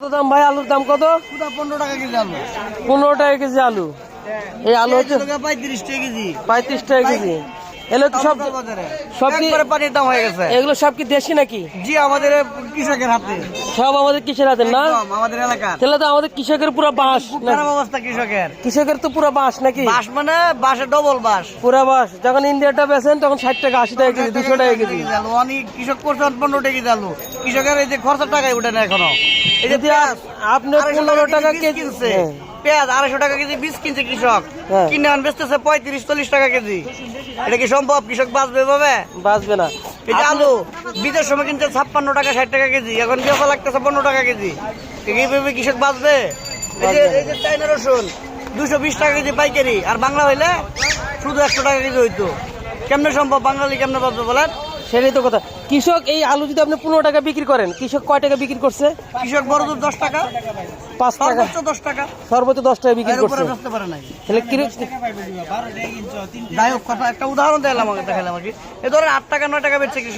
কত দাম ভাই? আলুর দাম কত? পনেরো টাকা কেজি আলু। পনেরো টাকা কেজি আলু। এই আলু হচ্ছে পঁয়ত্রিশ টাকা কেজি। পঁয়ত্রিশ টাকা কেজি। এগুলো সব সব কি পানির দাম হয়ে গেছে। এগুলো সব কি দেশি নাকি? জি আমাদের কৃষকের হাতে। সব আমাদের কিসের হাতে না? আমাদের এলাকার। তাহলে তো আমাদের কৃষকের পুরো নাকি? খারাপ অবস্থা কৃষকের। কৃষকের তো পুরো বাস নাকি? বাস মানে বাসে ডবল বাস পুরো বাস যখন ইন্ডিয়াটা বেচেন তখন ষাট টাকা আশি টাকা কেজি দুশো টাকা কেজি। অনেক কৃষক করছে পনেরো টাকা আলু কৃষকের এই যে খরচার টাকায় উঠে না এখনও। এই যে আপনি পনেরো টাকা কেজি। পেঁয়াজ আড়াইশো টাকা কেজি বীজ কিনছে কৃষক। হ্যাঁ। কিনে আন বেচতেছে পঁয়ত্রিশ চল্লিশ টাকা কেজি। এটা কি সম্ভব? কৃষক বাঁচবে এভাবে? বাঁচবে না। এই যে আলু বীজের সময় কিনছে ছাপ্পান্ন টাকা ষাট টাকা কেজি। এখন বেচা লাগতেছে পনেরো টাকা কেজি। এইভাবে কৃষক বাঁচবে? এই যে এই যে চাইনা রসুন দুশো বিশ টাকা কেজি পাইকারি। আর বাংলা হইলে শুধু একশো টাকা কেজি হইতো। কেমনে সম্ভব? বাঙালি কেমনে বাঁচবে বলেন? সেটাই তো কথা। কৃষক এই আলু যদি আপনি পনেরো টাকা বিক্রি করেন কৃষক কয় টাকা বিক্রি করছে? কৃষক বড় দূর দশ টাকা পাঁচ টাকা। সর্বোচ্চ দশ টাকা। সর্বোচ্চ দশ টাকা বিক্রি করছে। তাহলে একটা উদাহরণ দিলাম আমাকে দেখালাম আর কি এ ধরেন আট টাকা নয় টাকা বেচছে কৃষক।